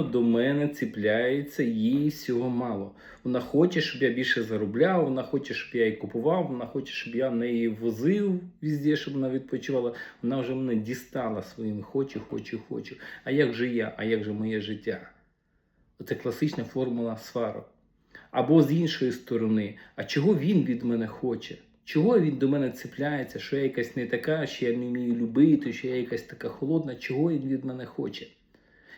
до мене ціпляється, їй всього мало. Вона хоче, щоб я більше заробляв, вона хоче, щоб я її купував, вона хоче, щоб я неї возив везде, щоб вона відпочивала. Вона вже мене дістала своїм хочу, хочу, хочу. А як же я? А як же моє життя? Оце класична формула сварок. Або з іншої сторони, а чого він від мене хоче? Чого він до мене цепляється, що я якась не така, що я не вмію любити, що я якась така холодна, чого він від мене хоче?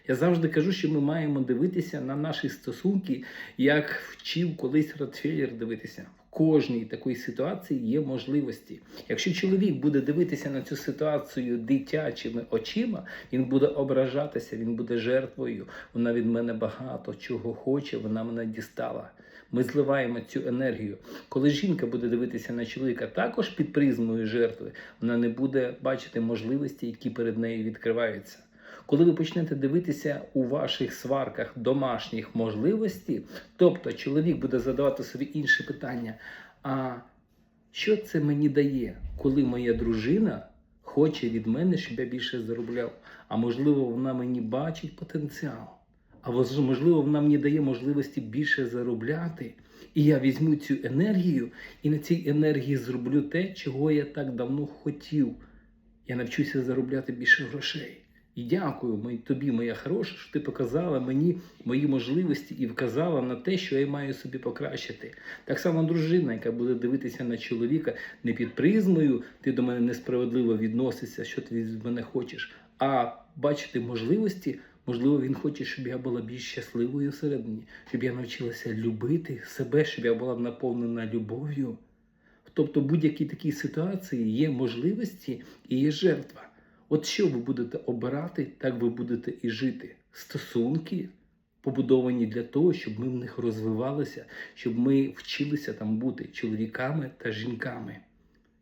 Я завжди кажу, що ми маємо дивитися на наші стосунки, як вчив колись Ротфеллер дивитися. В кожній такій ситуації є можливості. Якщо чоловік буде дивитися на цю ситуацію дитячими очима, він буде ображатися, він буде жертвою. Вона від мене багато чого хоче, вона мене дістала. Ми зливаємо цю енергію. Коли жінка буде дивитися на чоловіка також під призмою жертви, вона не буде бачити можливості, які перед нею відкриваються. Коли ви почнете дивитися у ваших сварках домашніх можливостей, тобто чоловік буде задавати собі інше питання: а що це мені дає, коли моя дружина хоче від мене, щоб я більше заробляв? А можливо, вона мені бачить потенціал, а можливо, вона мені дає можливості більше заробляти. І я візьму цю енергію і на цій енергії зроблю те, чого я так давно хотів. Я навчуся заробляти більше грошей. І дякую тобі, моя хороша, що ти показала мені мої можливості і вказала на те, що я маю собі покращити. Так само дружина, яка буде дивитися на чоловіка не під призмою, ти до мене несправедливо відносишся, що ти від мене хочеш, а бачити можливості. Можливо, він хоче, щоб я була більш щасливою всередині, щоб я навчилася любити себе, щоб я була наповнена любов'ю. Тобто, будь-якій такій ситуації є можливості і є жертва. От що ви будете обирати, так ви будете і жити. Стосунки побудовані для того, щоб ми в них розвивалися, щоб ми вчилися там бути чоловіками та жінками.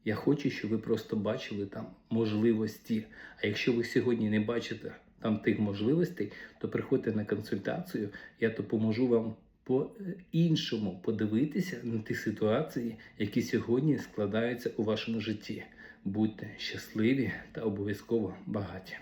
Я хочу, щоб ви просто бачили там можливості. А якщо ви сьогодні не бачите там тих можливостей, то приходьте на консультацію, я допоможу вам по-іншому подивитися на ті ситуації, які сьогодні складаються у вашому житті. Будьте щасливі та обов'язково багаті.